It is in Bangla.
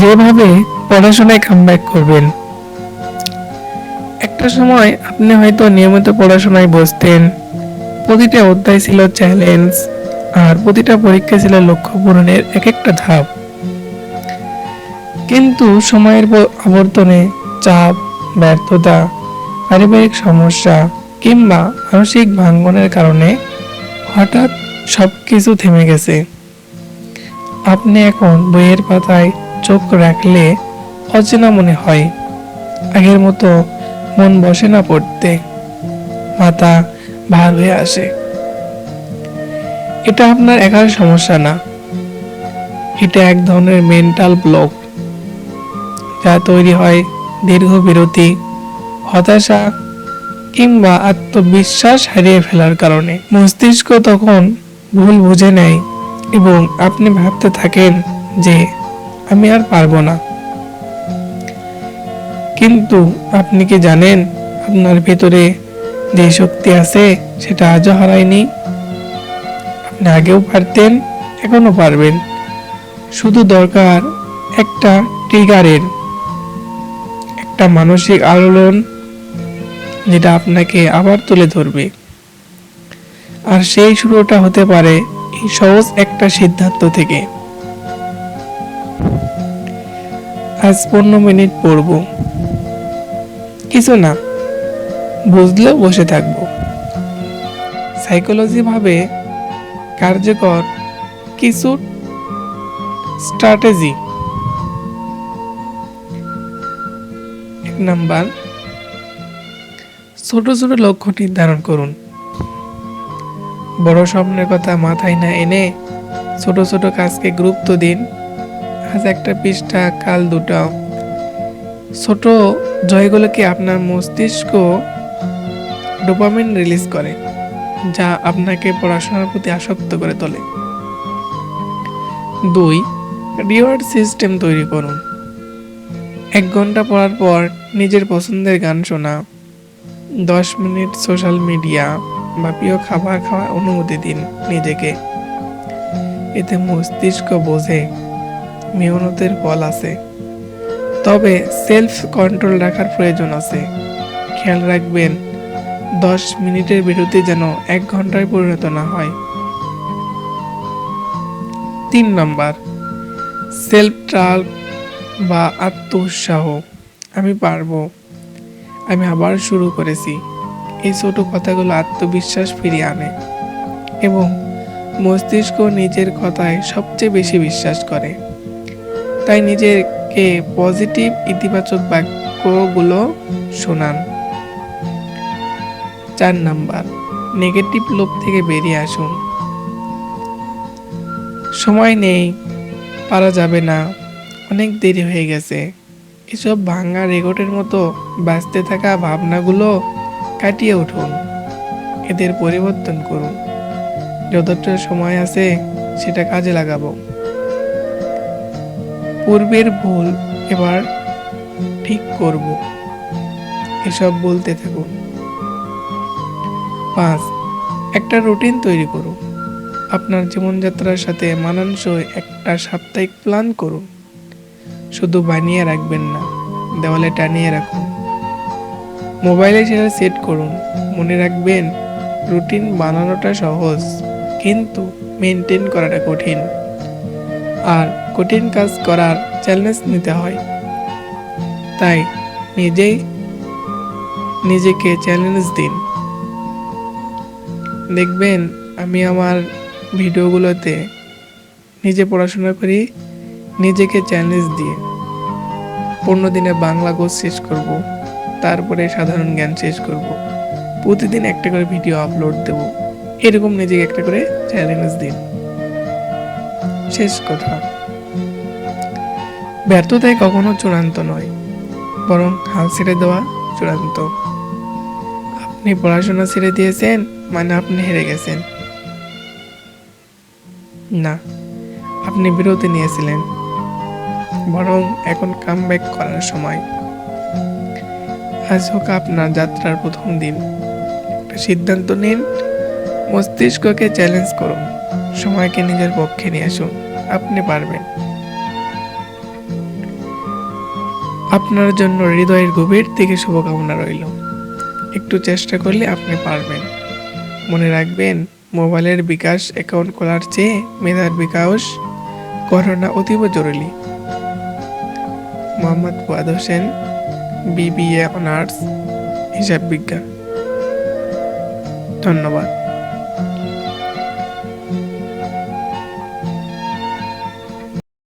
যেভাবে পড়াশোনায় কামব্যাক করবেন। একটা সময় আপনি হয়তো নিয়মিত পড়াশোনায় বসতেন। প্রতিটা অধ্যায় ছিল চ্যালেঞ্জ আর প্রতিটা পরীক্ষা ছিল লক্ষ্য পূরণের এক একটা ধাপ। কিন্তু সময়ের আবর্তনে চাপ, ব্যর্থতা, পারিবারিক সমস্যা কিংবা মানসিক ভাঙ্গনের কারণে হঠাৎ সব কিছু থেমে গেছে। আপনি এখন বইয়ের পাতায় চোখ রাখলে অচেনা মনে হয়। আগের মতো মন বসে না পড়তে। মাথা ভার হয়ে আসে। এটা আপনার একার সমস্যা না। এটা এক ধরনের মেন্টাল ব্লক যা তৈরি হয় দীর্ঘ বিরতি, হতাশা কিংবা আত্মবিশ্বাস হারিয়ে ফেলার কারণে। মস্তিষ্ক তখন ভুল বুঝে নেয় এবং আপনি ভাবতে থাকেন যে আমি আর পারব না। কিন্তু আপনি কি জানেন আপনার ভেতরে যে শক্তি আছে সেটা আজও হারায়নি? আপনি আগেও পারতেন এখনও পারবেন। শুধু দরকার একটা ট্রিগারের একটা মানসিক আলোড়ন যেটা আপনাকে আবার তুলে ধরবে। আর সেই শুরুটা হতে পারে এই সহজ একটা সিদ্ধান্ত থেকে। আজ পনেরো মিনিট পড়ব। কিছু না, বুঝলেও বসে থাকব। সাইকোলজি ভাবে কার্যকর কিছু স্ট্র্যাটেজি এক নাম্বার, ছোট ছোট লক্ষ্য নির্ধারণ করুন। বড় স্বপ্নের কথা মাথায় না এনে ছোট ছোট কাজকে গুরুত্ব দিন। আজ একটা পৃষ্ঠা, কাল দুটো। ছোট জয়গুলোকে আপনার মস্তিষ্ক ডোপামিন রিলিজ করে, যা আপনাকে পড়াশোনার প্রতি আসক্ত করে তোলে? দুই রিওয়ার্ড সিস্টেম তৈরি করুন। এক ঘণ্টা পড়ার পর নিজের পছন্দের গান শোনা, দশ মিনিট সোশ্যাল মিডিয়া বা প্রিয় খাবার খাওয়ার অনুমতি দিন নিজেকে। এতে মস্তিষ্ক বোঝে মেহনতের ফল আছে। তবে সেলফ কন্ট্রোল রাখার প্রয়োজন আছে। খেয়াল রাখবেন, দশ মিনিটের বিরতি যেন এক ঘন্টায় পরিণত না হয়। তিন নম্বর সেলফ ট্রাল বা আত্ম উৎসাহ আমি পারব। আমি আবার শুরু করেছি। এই ছোট কথাগুলো আত্মবিশ্বাস ফিরিয়ে আনে এবং মস্তিষ্ক নিজের কথায় সবচেয়ে বেশি বিশ্বাস করে। তাই নিজেকে পজিটিভ ইতিবাচক বাক্যগুলো শোনান। চার নাম্বার, নেগেটিভ লোভ থেকে বেরিয়ে আসুন। সময় নেই, পারা যাবে না, অনেক দেরি হয়ে গেছে। এসব ভাঙা রেকর্ডের মতো বাঁচতে থাকা ভাবনাগুলো কাটিয়ে উঠুন। এদের পরিবর্তন করুন। যতটা সময় আছে সেটা কাজে লাগাবো। পূর্বের ভুল এবার ঠিক করব। এসব বলতে থাকুন পাঁচ, একটা রুটিন তৈরি করুন আপনার জীবনযাত্রার সাথে মানানসই একটা সাপ্তাহিক প্ল্যান করুন। শুধু বানিয়ে রাখবেন না, দেওয়ালে টানিয়ে রাখুন। মোবাইলে সেটা সেট করুন। মনে রাখবেন, রুটিন বানানোটা সহজ, কিন্তু মেনটেন করাটা কঠিন। আর কঠিন কাজ করার চ্যালেঞ্জ নিতে হয়। তাই নিজেই নিজেকে চ্যালেঞ্জ দিন। দেখবেন আমি আমার ভিডিওগুলোতে নিজে পড়াশোনা করি, নিজেকে চ্যালেঞ্জ দিয়ে। পনেরো দিনে বাংলা কোর্স শেষ করব, তারপরে সাধারণ জ্ঞান শেষ করব। প্রতিদিন একটা করে ভিডিও আপলোড দেব। এরকম নিজেকে একটা করে চ্যালেঞ্জ দিন। শেষ কথা। ব্যর্থতায় কখনো চূড়ান্ত নয়, বরং হাল ছেড়ে দেওয়া চূড়ান্ত। আপনি পড়াশোনা ছেড়ে দিয়েছেন মানে আপনি হেরে গেছেন। না, আপনি বিরতি নিয়েছিলেন, বরং এখন কাম ব্যাক করার সময়। আজ হোক আপনার যাত্রার প্রথম দিন। একটা সিদ্ধান্ত নিন, মস্তিষ্ককে চ্যালেঞ্জ করুন, সময়কে নিজের পক্ষে নিয়ে আসুন, আপনি পারবেন। আপনার জন্য হৃদয়ের গভীর থেকে শুভকামনা রইল। একটু চেষ্টা করলে আপনি পারবেন। মনে রাখবেন, মোবাইলের বিকাশ অ্যাকাউন্ট খোলার চেয়ে মেধার বিকাশ করানো অতীব জরুরি। মোহাম্মদ ফুয়াদ হোসেন বিবিএ অনার্স হিসাব বিজ্ঞান। ধন্যবাদ।